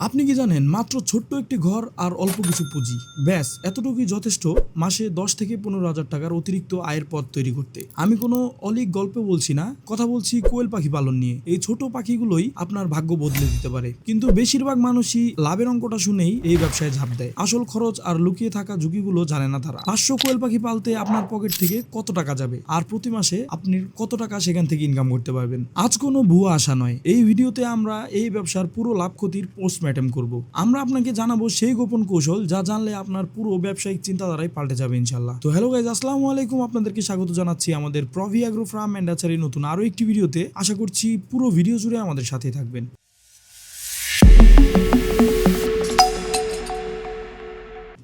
আপনি কি জানেন, মাত্র ছোট্ট একটি ঘর আর অল্প কিছু পুঁজি। ব্যাস, এতটুকুই যথেষ্ট মাসে দশ থেকে পনেরো হাজার টাকার অতিরিক্ত আয়ের পথ তৈরি করতে। আমি কোনো অলিক গল্প বলছি না, কথা বলছি কোয়েল পাখি পালন নিয়ে। এই ছোট পাখিগুলোই আপনার ভাগ্য বদলে দিতে পারে। কিন্তু বেশিরভাগ মানুষই লাভের অঙ্কটা শুনেই এই ব্যবসায় ঝাঁপ দেয়। আসল খরচ আর লুকিয়ে থাকা ঝুঁকিগুলো জানে না তারা। পাঁচশো কোয়েল পাখি পালতে আপনার পকেট থেকে কত টাকা যাবে? আর প্রতি মাসে আপনি কত টাকা সেখান থেকে ইনকাম করতে পারবেন? আজ কোনো ভুয়া আশা নয়। এই ভিডিওতে আমরা এই ব্যবসার পুরো লাভ ক্ষতির পোস্টমর্টেম করব। আমরা আপনাকে জানাব সেই গোপন কৌশল যা জানলে আপনার পুরো ব্যবসায়িক চিন্তাধারায় পাল্টে যাবে ইনশাল্লাহ তো হ্যালো গাইজ আসসালামু আলাইকুম। আপনাদেরকে স্বাগত জানাচ্ছি আমাদের প্রভি অ্যাগ্রো ফার্ম অ্যান্ড আচারি নতুন আরও একটি ভিডিওতে। আশা করছি পুরো ভিডিও জুড়ে আমাদের সাথে থাকবেন।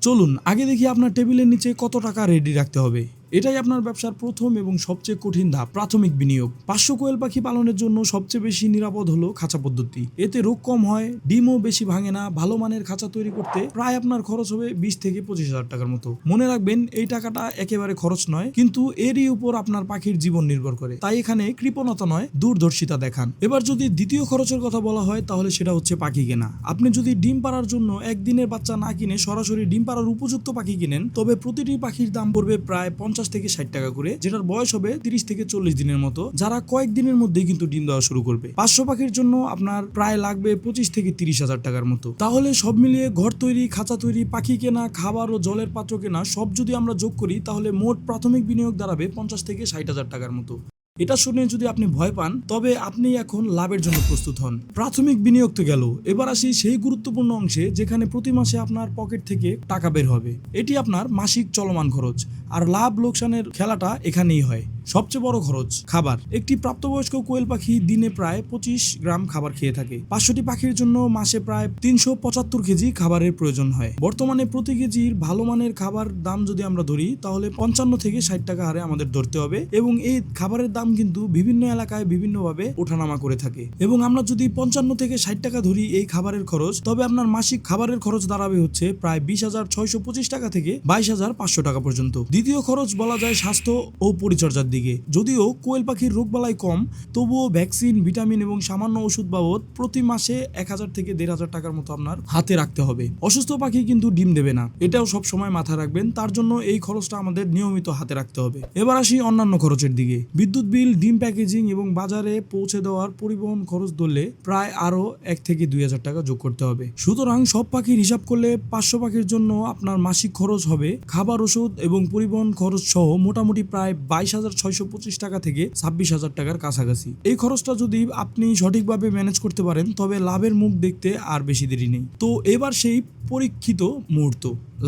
চলুন, আগে দেখি আপনার টেবিলের নিচে কত টাকা রেডি রাখতে হবে। এটাই আপনার ব্যবসার প্রথম এবং সবচেয়ে কঠিন ধাপ, প্রাথমিক বিনিয়োগ। পাঁচশো কোয়েল পাখি পালনের জন্য সবচেয়ে বেশি নিরাপদ হলো খাঁচা পদ্ধতি। এতে রোগ কম হয়, ডিমও বেশি ভাঙে না, ভালো মানের খাঁচা তৈরি করতে প্রায় আপনার খরচ হবে বিশ থেকে পঁচিশ হাজার টাকার মতো। মনে রাখবেন, এই টাকাটা একেবারে খরচ নয়, কিন্তু এরই উপর আপনার পাখির জীবন নির্ভর করে। তাই এখানে কৃপণতা নয়, দূরদর্শিতা দেখান। এবার যদি দ্বিতীয় খরচের কথা বলা হয়, তাহলে সেটা হচ্ছে পাখি কেনা। আপনি যদি ডিম পাড়ার জন্য একদিনের বাচ্চা না কিনে সরাসরি ডিম পাড়ার উপযুক্ত পাখি কিনেন, তবে প্রতিটি পাখির দাম পড়বে প্রায় পঞ্চাশ থেকে ষাট টাকা করে, যেটার বয়স হবে তিরিশ থেকে চল্লিশ দিনের মতো, যারা কয়েক দিনের মধ্যেই কিন্তু ডিম দেওয়া শুরু করবে। পাঁচশো পাখির জন্য আপনার প্রায় লাগবে পঁচিশ থেকে তিরিশ হাজার টাকার মতো। তাহলে সব মিলিয়ে ঘর তৈরি, খাঁচা তৈরি, পাখি কেনা, খাবার ও জলের পাত্র কেনা, সব যদি আমরা যোগ করি, তাহলে মোট প্রাথমিক বিনিয়োগ দাঁড়াবে পঞ্চাশ থেকে ষাট হাজার টাকার মতো। এটা শুনে যদি আপনি ভয় পান, তবে আপনি এখন লাভের জন্য প্রস্তুত হন। প্রাথমিক বিনিয়োগ তো গেল। এবার আসি সেই গুরুত্বপূর্ণ অংশে, যেখানে প্রতি মাসে আপনার পকেট থেকে টাকা বের হবে। এটি আপনার মাসিক চলমান খরচ, আর লাভ লোকসানের খেলাটা এখানেই হয়। সবচেয়ে বড় খরচ, খাবার। একটি প্রাপ্তবয়স্ক কোয়েল পাখি দিনে প্রায় পঁচিশ গ্রাম খাবার খেয়ে থাকে। পাঁচশোটি পাখির জন্য মাসে প্রায় তিনশো পঁচাত্তর কেজি খাবারের প্রয়োজন হয়। বর্তমানে প্রতি কেজির ভালো মানের খাবার দাম যদি আমরা ধরি, তাহলে পঞ্চান্ন থেকে ষাট টাকা হারে আমাদের ধরতে হবে এবং এই খাবারের দাম কিন্তু বিভিন্ন এলাকায় বিভিন্নভাবে ওঠানামা করে থাকে। এবং আমরা যদি পঞ্চান্ন থেকে ষাট টাকা ধরি এই খাবারের খরচ, তবে আপনার মাসিক খাবারের খরচ দাঁড়াবে হচ্ছে প্রায় বিশ হাজার ছয়শো পঁচিশ টাকা থেকে বাইশ হাজার পাঁচশো টাকা পর্যন্ত। দ্বিতীয় খরচ বলা যায় স্বাস্থ্য ও পরিচর্যার দিকে। যদিও কোয়েল পাখির রোগবালাই কম, তবুও ভ্যাকসিন, ভিটামিন এবং সামান্য ওষুধ বাবদ প্রতি মাসে এক হাজার থেকে দেড় হাজার টাকার মতো আপনার হাতে রাখতে হবে। অসুস্থ পাখি কিন্তু ডিম দেবে না। এটাও সব সময় মাথায় রাখবেন, তার জন্য এই খরচটা আমাদের নিয়মিত হাতে রাখতে হবে। এবার আসি অন্যান্য খরচের দিকে। বিদ্যুৎ বিল, ডিম প্যাকেজিং এবং বাজারে পৌঁছে দেওয়ার পরিবহন খরচ ধরলে প্রায় আরও এক থেকে দুই হাজার টাকা যোগ করতে হবে। সুতরাং সব পাখির হিসাব করলে পাঁচশো পাখির জন্য আপনার মাসিক খরচ হবে খাবার ওষুধ এবং পরিবহন খরচ সহ মোটামুটি প্রায় বাইশ হাজার ছয়শো পঁচিশ টাকা থেকে ছাব্বিশ হাজার টাকার কাছাকাছি। এই খরচটা যদি আপনি সঠিকভাবে ম্যানেজ করতে পারেন, তবে লাভের মুখ দেখতে আর বেশি দেরি নেই। তো এবার সেই পরীক্ষিত মুহূর্ত,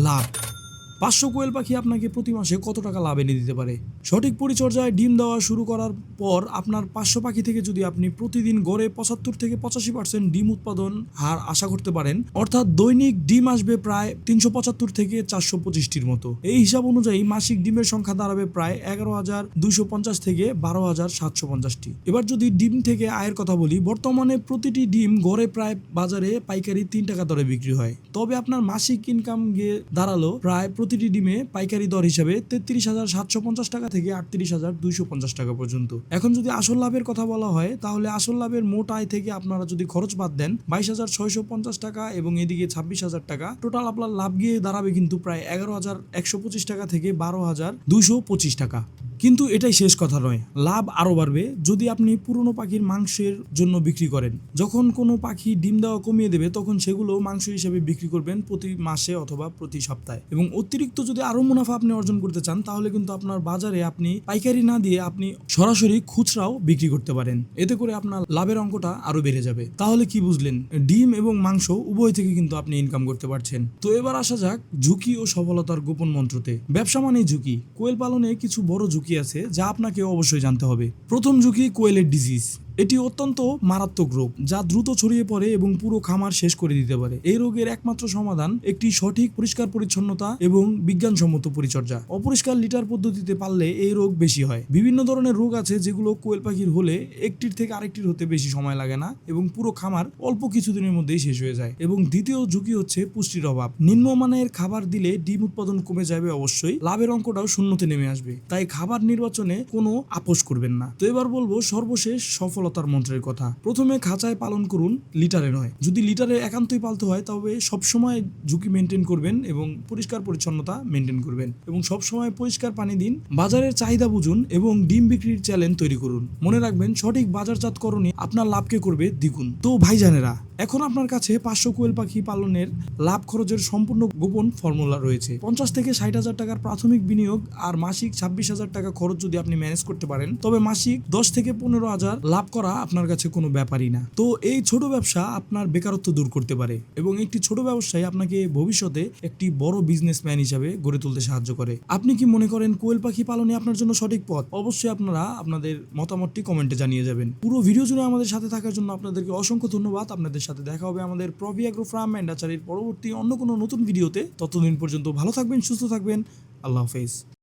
লাভ। পাঁচশো কোয়েল পাখি আপনাকে প্রতি মাসে কত টাকা লাভ এনে দিতে পারে? সঠিক পরিচর্যায় ডিম দেওয়া শুরু করার পর আপনার পাঁচশো পাখি থেকে যদি আপনি প্রতিদিন গড়ে পঁচাত্তর থেকে পঁচাশি পার্সেন্ট ডিম উৎপাদন হার আশা করতে পারেন, অর্থাৎ দৈনিক ডিম আসবে প্রায় তিনশো পঁচাত্তর থেকে চারশো পঁচিশটির মতো। এই হিসাব অনুযায়ী মাসিক ডিমের সংখ্যা দাঁড়াবে প্রায় এগারো হাজার দুইশো পঞ্চাশ থেকে বারো হাজার সাতশো পঞ্চাশটি। এবার যদি ডিম থেকে আয়ের কথা বলি, বর্তমানে প্রতিটি ডিম গড়ে প্রায় বাজারে পাইকারি তিন টাকা দরে বিক্রি হয়। তবে আপনার মাসিক ইনকাম গিয়ে দাঁড়াল প্রায় প্রতিটি ডিমে পাইকারি দর হিসাবে তেত্রিশ হাজার সাতশো পঞ্চাশ টাকা থেকে আটত্রিশ হাজার দুইশো পঞ্চাশ টাকা পর্যন্ত। এখন যদি আসল লাভের কথা বলা হয়, তাহলে আসল লাভের মোট আয় থেকে আপনারা যদি খরচ বাদ দেন, বাইশ হাজার ছয়শো পঞ্চাশ টাকা এবং এদিকে ছাব্বিশ হাজার টাকা, টোটাল আপনার লাভ গিয়ে দাঁড়াবে কিন্তু প্রায় এগারো হাজার একশো পঁচিশ টাকা থেকে বারো হাজার দুইশো পঁচিশ টাকা। কিন্তু এটাই শেষ কথা নয়। লাভ আরও বাড়বে যদি আপনি পুরনো পাখির মাংসের জন্য বিক্রি করেন। যখন কোনো পাখি ডিম দেওয়া কমিয়ে দেবে, তখন সেগুলো মাংস হিসেবে বিক্রি করবেন প্রতি মাসে অথবা প্রতি সপ্তাহে। এবং অতিরিক্ত যদি আরও মুনাফা আপনি অর্জন করতে চান, তাহলে কিন্তু আপনার বাজারে আপনি পাইকারি না দিয়ে আপনি সরাসরি খুচরাও বিক্রি করতে পারেন। এতে করে আপনার লাভের অঙ্কটা আরও বেড়ে যাবে। তাহলে কি বুঝলেন? ডিম এবং মাংস উভয় থেকে কিন্তু আপনি ইনকাম করতে পারছেন। তো এবার আসা যাক ঝুঁকি ও সফলতার গোপন মন্ত্রতে। ব্যবসা মানে ঝুঁকি। কোয়েল পালনে কিছু বড় ঝুঁকি আছে যা আপনাকে অবশ্যই জানতে হবে। প্রথম ঝুঁকি কোয়েলের ডিজিজ এটি অত্যন্ত মারাত্মক রোগ, যা দ্রুত ছড়িয়ে পড়ে এবং পুরো খামার শেষ করে দিতে পারে। এই রোগের একমাত্র সমাধান একটি সঠিক পরিষ্কার পরিচ্ছন্নতা এবং বিজ্ঞানসম্মত পরিচর্যা। অপরিষ্কার লিটার পদ্ধতিতে পারলে এই রোগ বেশি হয়। বিভিন্ন ধরনের রোগ আছে যেগুলো কোয়েল পাখির হলে একটির থেকে আরেকটির হতে বেশি সময় লাগে না এবং পুরো খামার অল্প কিছুদিনের মধ্যেই শেষ হয়ে যায়। এবং দ্বিতীয় ঝুঁকি হচ্ছে পুষ্টির অভাব। নিম্নমানের খাবার দিলে ডিম উৎপাদন কমে যাবে অবশ্যই, লাভের অঙ্কটাও শূন্যতে নেমে আসবে। তাই খাবার নির্বাচনে কোনো আপোষ করবেন না। তো এবার বলব সর্বশেষ সফল সফলতার মন্ত্রের কথা। প্রথমে খাঁচায় পালন করুন লিটারে নয়। যদি লিটারে একান্তই পালতে হয়, তবে সবসময় ঝুঁকি মেনটেন করবেন এবং পরিষ্কার পরিচ্ছন্নতা মেনটেন করবেন। এবং সবসময় পরিষ্কার পানি দিন, বাজারের চাহিদা বুঝুন এবং ডিম বিক্রির চ্যালেঞ্জ তৈরি করুন। মনে রাখবেন, সঠিক বাজারজাতকরণই আপনার লাভকে করবে দ্বিগুণ। তো ভাইজানেরা, এখন আপনার কাছে পাঁচশো কোয়েল পাখি পালনের লাভ খরচের সম্পূর্ণ গোপন ফর্মুলা রয়েছে। পঞ্চাশ থেকে ষাট হাজার টাকার প্রাথমিক বিনিয়োগ আর মাসিক ছাব্বিশ হাজার টাকা খরচ যদি আপনি ম্যানেজ করতে পারেন, তবে মাসিক দশ থেকে পনেরো হাজার লাভ করা আপনার কাছে কোনো ব্যাপারই না। তো এই ছোট ব্যবসা আপনার বেকারত্ব দূর করতে পারে এবং একটি ছোট ব্যবসায় আপনাকে ভবিষ্যতে একটি বড় বিজনেসম্যান হিসাবে গড়ে তুলতে সাহায্য করে। আপনি কি মনে করেন কোয়েল পাখি পালনে আপনার জন্য সঠিক পথ? অবশ্যই আপনারা আপনাদের মতামতটি কমেন্টে জানিয়ে যাবেন। পুরো ভিডিও জুড়ে আমাদের সাথে থাকার জন্য আপনাদেরকে অসংখ্য ধন্যবাদ। আপনাদের সাথে দেখা হবে আমাদের প্রভিয়াগ্রো ফার্ম অ্যান্ড আচারির পরবর্তী অন্য কোনো নতুন ভিডিওতে। ততদিন পর্যন্ত ভালো থাকবেন, সুস্থ থাকবেন। আল্লাহ হাফেজ।